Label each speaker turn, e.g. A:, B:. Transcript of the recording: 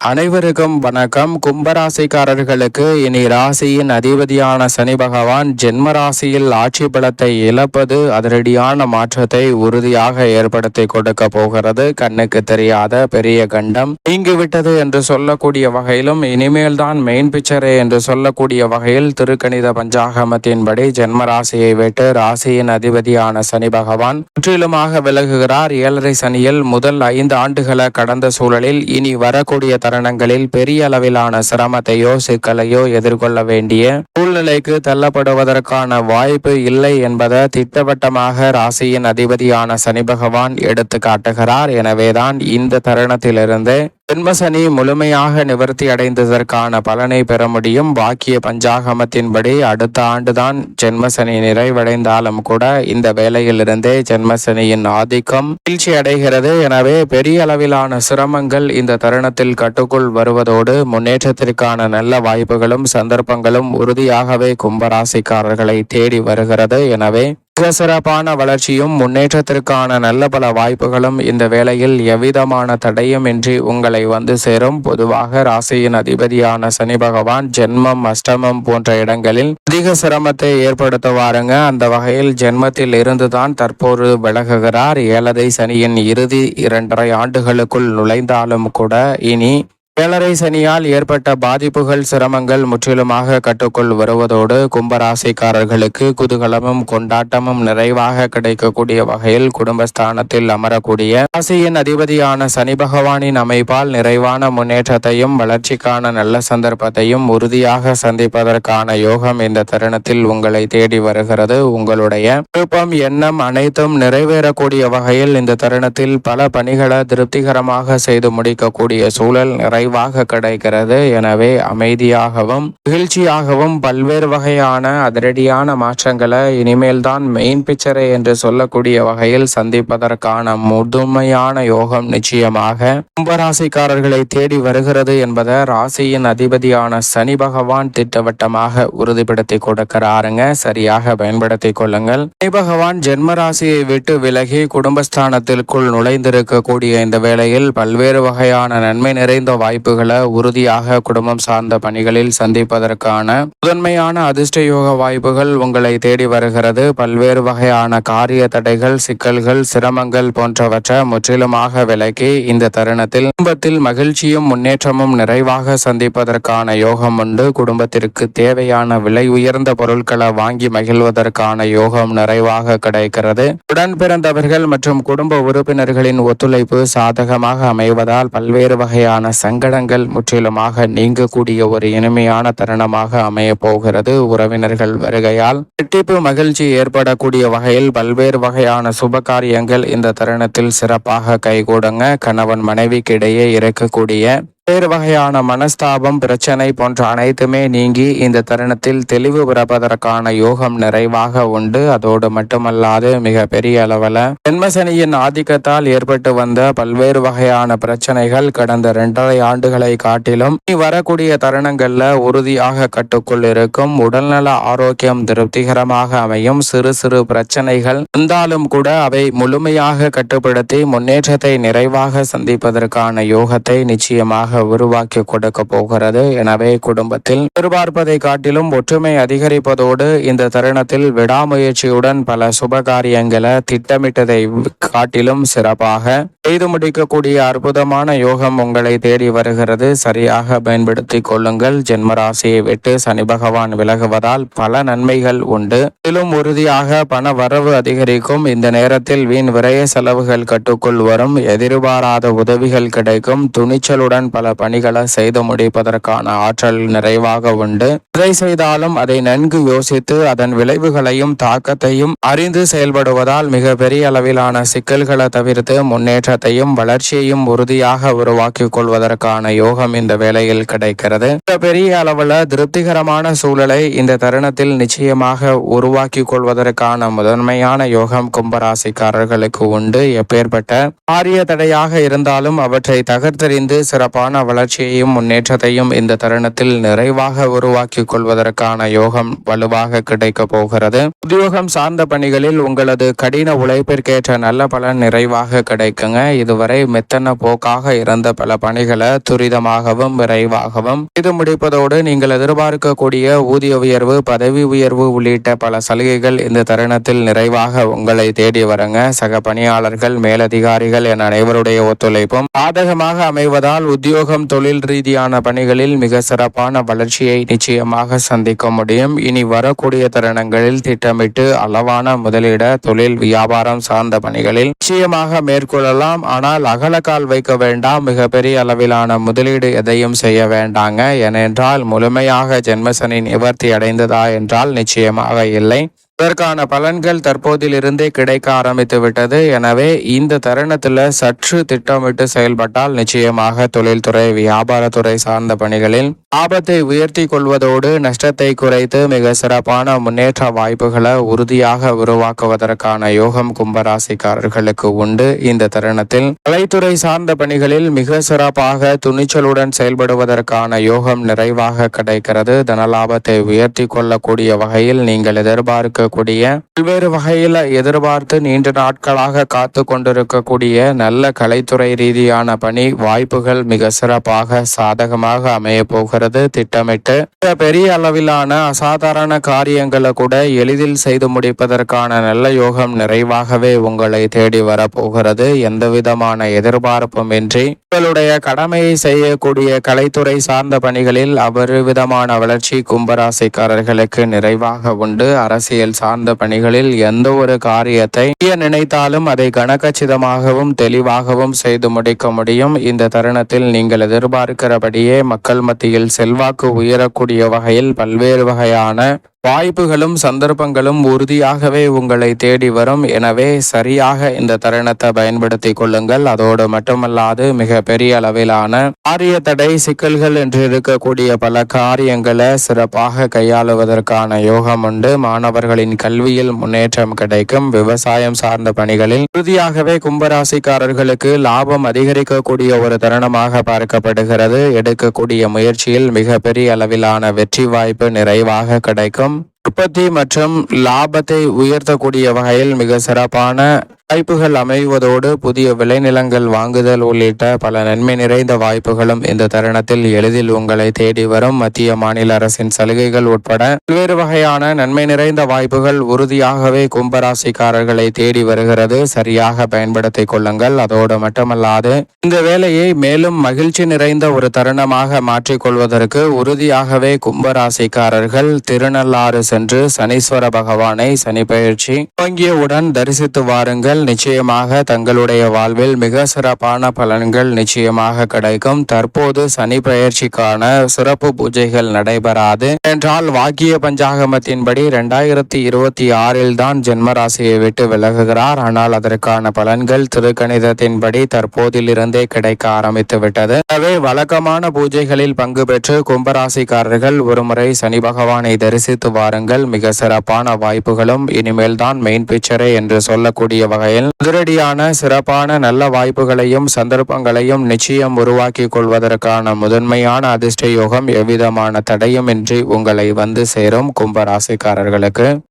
A: அனைவருக்கும் வணக்கம். கும்பராசிக்காரர்களுக்கு இனி ராசியின் அதிபதியான சனி பகவான் ஜென்ம ராசியில் ஆட்சி பலத்தை இழப்பது அதிரடியான மாற்றத்தை உறுதியாக ஏற்படுத்தி கொடுக்க போகிறது. கண்ணுக்கு தெரியாத பெரிய கண்டம். நீங்கி விட்டது என்று சொல்லக்கூடிய வகையிலும் இனிமேல் தான் மெயின் பிக்சரே என்று சொல்லக்கூடிய வகையில் திருக்கணித பஞ்சாகமத்தின்படி ஜென்ம ராசியை விட்டு ராசியின் அதிபதியான சனி பகவான் முற்றிலுமாக விலகுகிறார். ஏழரை சனியில் முதல் ஐந்து ஆண்டுகளை கடந்த சூழலில் இனி வரக்கூடிய தருணங்களில் பெரிய அளவிலான சிரமத்தையோ சிக்கலையோ எதிர்கொள்ள வேண்டிய சூழ்நிலைக்கு தள்ளப்படுவதற்கான வாய்ப்பு இல்லை என்பதை திட்டவட்டமாக ராசியின் அதிபதியான சனி பகவான் எடுத்து காட்டுகிறார் எனவேதான் இந்த தருணத்திலிருந்து ஜென்மசனி முழுமையாக நிவர்த்தி அடைந்ததற்கான பலனை பெற முடியும். பாக்கிய பஞ்சாகமத்தின்படி அடுத்த ஆண்டுதான் ஜென்மசனி நிறைவடைந்தாலும் கூட இந்த வேலையிலிருந்தே ஜென்மசனியின் ஆதிக்கம் வீழ்ச்சி அடைகிறது. எனவே பெரிய அளவிலான சிரமங்கள் இந்த தருணத்தில் கட்டுக்குள் வருவதோடு முன்னேற்றத்திற்கான நல்ல வாய்ப்புகளும் சந்தர்ப்பங்களும் உறுதியாகவே கும்பராசிக்காரர்களை தேடி வருகிறது. எனவே மிக சிறப்பான வளர்ச்சியும் முன்னேற்றத்திற்கான நல்ல பல வாய்ப்புகளும் இந்த வேளையில் எவ்விதமான தடையும் இன்றி உங்களை வந்து சேரும். பொதுவாக ராசியின் அதிபதியான சனி பகவான் ஜென்மம் அஷ்டமம் போன்ற இடங்களில் அதிக சிரமத்தை ஏற்படுத்துவாருங்க. அந்த வகையில் ஜென்மத்தில் இருந்துதான் தற்போது விலகுகிறார். ஏழதை சனியின் இறுதி இரண்டரை ஆண்டுகளுக்குள் நுழைந்தாலும் கூட இனி ஏழரை சனியால் ஏற்பட்ட பாதிப்புகள் சிரமங்கள் முற்றிலுமாக கட்டுக்குள் வருவதோடு கும்பராசிக்காரர்களுக்கு குதூகலமும் கொண்டாட்டமும் நிறைவாக கிடைக்கக்கூடிய வகையில் குடும்பஸ்தானத்தில் அமரக்கூடிய ராசியின் அதிபதியான சனி பகவானின் அமைப்பால் நிறைவான முன்னேற்றத்தையும் வளர்ச்சிக்கான நல்ல சந்தர்ப்பத்தையும் உறுதியாக சந்திப்பதற்கான யோகம் இந்த தருணத்தில் உங்களை தேடி வருகிறது. உங்களுடைய விருப்பம் எண்ணம் அனைத்தும் நிறைவேறக்கூடிய வகையில் இந்த தருணத்தில் பல பணிகளை திருப்திகரமாக செய்து முடிக்கக்கூடிய சூழல் நிறை நிறைவாக கிடைக்கிறது. எனவே அமைதியாகவும் மகிழ்ச்சியாகவும் பல்வேறு வகையான அதிரடியான மாற்றங்களை இனிமேல் தான் மெயின் பிக்சரை என்று சொல்லக்கூடிய வகையில் சந்திப்பதற்கான முதுமையான யோகம் நிச்சயமாக கும்பராசிக்காரர்களை தேடி வருகிறது என்பதை ராசியின் அதிபதியான சனி பகவான் திட்டவட்டமாக உறுதிப்படுத்தி கொடுக்கிறாருங்க. சரியாக பயன்படுத்தி கொள்ளுங்கள். சனி பகவான் ஜென்ம ராசியை விட்டு விலகி குடும்பஸ்தானத்திற்குள் நுழைந்திருக்கக்கூடிய இந்த வேளையில் பல்வேறு வகையான நன்மை நிறைந்த வாய்ப்பு வாய்ப்புகளை உறுதியாக குடும்பம் சார்ந்த பணிகளில் சந்திப்பதற்கான முதன்மையான அதிர்ஷ்ட யோக வாய்ப்புகள் உங்களை தேடி வருகிறது. பல்வேறு வகையான காரிய தடைகள் சிக்கல்கள் சிரமங்கள் போன்றவற்றை முற்றிலுமாக விலக்கி இந்த தருணத்தில் குடும்பத்தில் மகிழ்ச்சியும் முன்னேற்றமும் நிறைவாக சந்திப்பதற்கான யோகம் உண்டு. குடும்பத்திற்கு தேவையான விலை உயர்ந்த பொருட்களை வாங்கி மகிழ்வதற்கான யோகம் நிறைவாக கிடைக்கிறது. உடன் பிறந்தவர்கள் மற்றும் குடும்ப உறுப்பினர்களின் ஒத்துழைப்பு சாதகமாக அமைவதால் பல்வேறு வகையான சங்க சங்கடங்கள் முற்றிலுமாக நீங்கக்கூடிய ஒரு இனிமையான தருணமாக அமைய போகிறது. உறவினர்கள் வருகையால் இரட்டிப்பு மகிழ்ச்சி ஏற்படக்கூடிய வகையில் பல்வேறு வகையான சுப காரியங்கள் இந்த தருணத்தில் சிறப்பாக கைகூடுங்க. கணவன் மனைவிக்கு இடையே இருக்கக்கூடிய பல்வேறு வகையான மனஸ்தாபம் பிரச்சனை போன்ற அனைத்துமே நீங்கி இந்த தருணத்தில் தெளிவு பிறப்பதற்கான யோகம் நிறைவாக உண்டு. அதோடு மட்டுமல்லாது மிக பெரிய அளவில் ஜென்மசனியின் ஆதிக்கத்தால் ஏற்பட்டு வந்த பல்வேறு வகையான பிரச்சனைகள் கடந்த இரண்டரை ஆண்டுகளை காட்டிலும் இனி வரக்கூடிய தருணங்கள்ல உறுதியாக கட்டுக்குள் இருக்கும். உடல்நல ஆரோக்கியம் திருப்திகரமாக அமையும். சிறு சிறு பிரச்சனைகள் இருந்தாலும் கூட அவை முழுமையாக கட்டுப்படுத்தி முன்னேற்றத்தை நிறைவாக சந்திப்பதற்கான யோகத்தை நிச்சயமாக உருவாக்கி கொடுக்க போகிறது எனவே குடும்பத்தில் எதிர்பார்ப்பதை காட்டிலும் ஒற்றுமை அதிகரிப்பதோடு இந்த தருணத்தில் விடாமுயற்சியுடன் பல சுபகாரியங்களை திட்டமிட்டதை காட்டிலும் சிறப்பாக செய்து முடிக்கக்கூடிய அற்புதமான யோகம் உங்களை தேடி வருகிறது. சரியாக பயன்படுத்திக் கொள்ளுங்கள். ஜென்மராசியை விட்டு சனி பகவான் விலகுவதால் பல நன்மைகள் உண்டு. இதிலும் உறுதியாக பண வரவு அதிகரிக்கும். இந்த நேரத்தில் வீண் விரய செலவுகள் கட்டுக்குள் வரும். எதிர்பாராத உதவிகள் கிடைக்கும். துணிச்சலுடன் பல பணிகளை செய்து முடிப்பதற்கான ஆற்றல் நிறைவாக உண்டு. எதை செய்தாலும் அதை நன்கு யோசித்து அதன் விளைவுகளையும் தாக்கத்தையும் அறிந்து செயல்படுவதால் மிக பெரிய அளவிலான சிக்கல்களை தவிர்த்து முன்னேற்றத்தையும் வளர்ச்சியையும் உறுதியாக உருவாக்கிக் கொள்வதற்கான யோகம் இந்த வேளையில் கிடைக்கிறது. பெரிய அளவுல திருப்திகரமான சூழலை இந்த தருணத்தில் நிச்சயமாக உருவாக்கி கொள்வதற்கான முதன்மையான யோகம் கும்பராசிக்காரர்களுக்கு உண்டு. எப்பேற்பட்ட ஆரிய தடையாக இருந்தாலும் அவற்றை தகர்த்தெறிந்து சிறப்பான வளர்ச்சியையும் முன்னேற்றத்தையும் இந்த தருணத்தில் நிறைவாக உருவாக்கிக் கொள்வதற்கான யோகம் வலுவாக கிடைக்க போகிறது. உத்தியோகம் சார்ந்த பணிகளில் உங்களது கடின உழைப்பிற்கேற்ற நல்ல பலன் நிறைவாக கிடைக்குங்க. இதுவரை மெத்தன போக்காக இருந்த பல பணிகளை துரிதமாகவும் விரைவாகவும் இது முடிப்பதோடு நீங்கள் எதிர்பார்க்கக்கூடிய ஊதிய உயர்வு பதவி உயர்வு உள்ளிட்ட பல சலுகைகள் இந்த தருணத்தில் நிறைவாக உங்களை தேடி வருங்க. சக பணியாளர்கள் மேலதிகாரிகள் என அனைவருடைய ஒத்துழைப்பும் பாதகமாக அமைவதால் உத்தியோக உத்தியோகம் தொழில் ரீதியான பணிகளில் மிக சிறப்பான வளர்ச்சியை நிச்சயமாக சந்திக்க முடியும். இனி வரக்கூடிய தருணங்களில் திட்டமிட்டு அளவான முதலீட தொழில் வியாபாரம் சார்ந்த பணிகளில் நிச்சயமாக மேற்கொள்ளலாம். ஆனால் அகலக்கால் வைக்க வேண்டாம். மிகப்பெரிய அளவிலான முதலீடு எதையும் செய்ய வேண்டாங்க. ஏனென்றால் முழுமையாக ஜென்மசனி நிவர்த்தி அடைந்ததா என்றால் நிச்சயமாக இல்லை. இதற்கான பலன்கள் தற்போதிலிருந்தே கிடைக்க ஆரம்பித்து விட்டது எனவே இந்த தருணத்தில் சற்று திட்டமிட்டு செயல்பட்டால் நிச்சயமாக தொழில்துறை வியாபாரத்துறை சார்ந்த பணிகளில் ஆபத்தை உயர்த்தி கொள்வதோடு நஷ்டத்தை குறைத்து மிக சிறப்பான முன்னேற்ற வாய்ப்புகளை உறுதியாக உருவாக்குவதற்கான யோகம் கும்பராசிக்காரர்களுக்கு உண்டு. இந்த தருணத்தில் கலைத்துறை சார்ந்த பணிகளில் மிக சிறப்பாக துணிச்சலுடன் செயல்படுவதற்கான யோகம் நிறைவாக கிடைக்கிறது. தனலாபத்தை உயர்த்தி கொள்ளக்கூடிய வகையில் நீங்கள் எதிர்பார்க்க இருக்கக்கூடிய பல்வேறு வகையில் எதிர்பார்த்து நீண்ட நாட்களாக காத்து கொண்டிருக்கக்கூடிய நல்ல கலைத்துறை ரீதியான பணி வாய்ப்புகள் மிக சிறப்பாக சாதகமாக அமைய போகிறது. திட்டமிட்டு பெரிய அளவிலான அசாதாரண காரியங்களை கூட எளிதில் செய்து முடிப்பதற்கான நல்ல யோகம் நிறைவாகவே உங்களை தேடி வரப்போகிறது. எந்த விதமான எதிர்பார்ப்பும் இன்றி உங்களுடைய கடமையை செய்யக்கூடிய கலைத்துறை சார்ந்த பணிகளில் விதமான வளர்ச்சி கும்பராசிக்காரர்களுக்கு நிறைவாக உண்டு. அரசியல் சார்ந்த பணிகளில் எந்த ஒரு காரியத்தை நினைத்தாலும் அதை கனகச்சிதமாகவும் தெளிவாகவும் செய்து முடிக்க முடியும். இந்த தருணத்தில் நீங்கள் எதிர்பார்க்கிறபடியே மக்கள் மத்தியில் செல்வாக்கு உயரக்கூடிய வகையில் பல்வேறு வகையான வாய்ப்புகளும் சந்தர்ப்பங்களும் உறுதியாகவே உங்களை தேடி வரும். எனவே சரியாக இந்த தருணத்தை பயன்படுத்தி கொள்ளுங்கள். அதோடு மட்டுமல்லாது மிக பெரிய அளவிலான காரிய தடை சிக்கல்கள் என்று இருக்கக்கூடிய பல காரியங்களை சிறப்பாக கையாளுவதற்கான யோகம் உண்டு. மாணவர்களின் கல்வியில் முன்னேற்றம் கிடைக்கும். விவசாயம் சார்ந்த பணிகளில் உறுதியாகவே கும்பராசிக்காரர்களுக்கு லாபம் அதிகரிக்கக்கூடிய ஒரு தருணமாக பார்க்கப்படுகிறது. எடுக்கக்கூடிய முயற்சியில் மிக பெரிய அளவிலான வெற்றி வாய்ப்பு நிறைவாக கிடைக்கும். from உற்பத்தி மற்றும் லாபத்தை உயர்த்தக்கூடிய வகையில் மிக சிறப்பான வாய்ப்புகள் அமைவதோடு புதிய விளைநிலங்கள் வாங்குதல் உள்ளிட்ட பல நன்மை நிறைந்த வாய்ப்புகளும் இந்த தருணத்தில் எளிதில் உங்களை தேடி வரும் மத்திய மாநில அரசின் சலுகைகள் உட்பட பல்வேறு வகையான நன்மை நிறைந்த வாய்ப்புகள் உறுதியாகவே கும்பராசிக்காரர்களை தேடி வருகிறது. சரியாக பயன்படுத்திக் கொள்ளுங்கள். அதோடு மட்டுமல்லாது இந்த வேலையை மேலும் மகிழ்ச்சி நிறைந்த ஒரு தருணமாக மாற்றிக்கொள்வதற்கு உறுதியாகவே கும்பராசிக்காரர்கள் திருநள்ளாறு சென்று சனீஸ்வர பகவானை சனி பயிற்சி துவங்கியவுடன் தரிசித்து வாருங்கள். நிச்சயமாக தங்களுடைய வாழ்வில் மிக சிறப்பான பலன்கள் நிச்சயமாக கிடைக்கும். தற்போது சனி பயிற்சிக்கான சிறப்பு பூஜைகள் நடைபெறாது. என்றால் வாக்கிய பஞ்சாகமத்தின்படி இரண்டாயிரத்தி இருபத்தி ஆறில் தான் ஜென்மராசியை விட்டு விலகுகிறார். ஆனால் அதற்கான பலன்கள் திருக்கணிதத்தின்படி தற்போதிலிருந்தே கிடைக்க ஆரம்பித்து விட்டது. எனவே வழக்கமான பூஜைகளில் பங்கு பெற்று கும்பராசிக்காரர்கள் ஒருமுறை சனி பகவானை தரிசித்து வாருங்கள். மிக சிறப்பான வாய்ப்புகளும் இனிமேல் தான் மெயின் பிக்சரே என்று சொல்லக்கூடிய வகையில் அதிரடியான சிறப்பான நல்ல வாய்ப்புகளையும் சந்தர்ப்பங்களையும் நிச்சயம் உருவாக்கி கொள்வதற்கான முதன்மையான அதிர்ஷ்ட யோகம் எவ்விதமான தடையும் இன்றி உங்களை வந்து சேரும் கும்பராசிக்காரர்களுக்கு.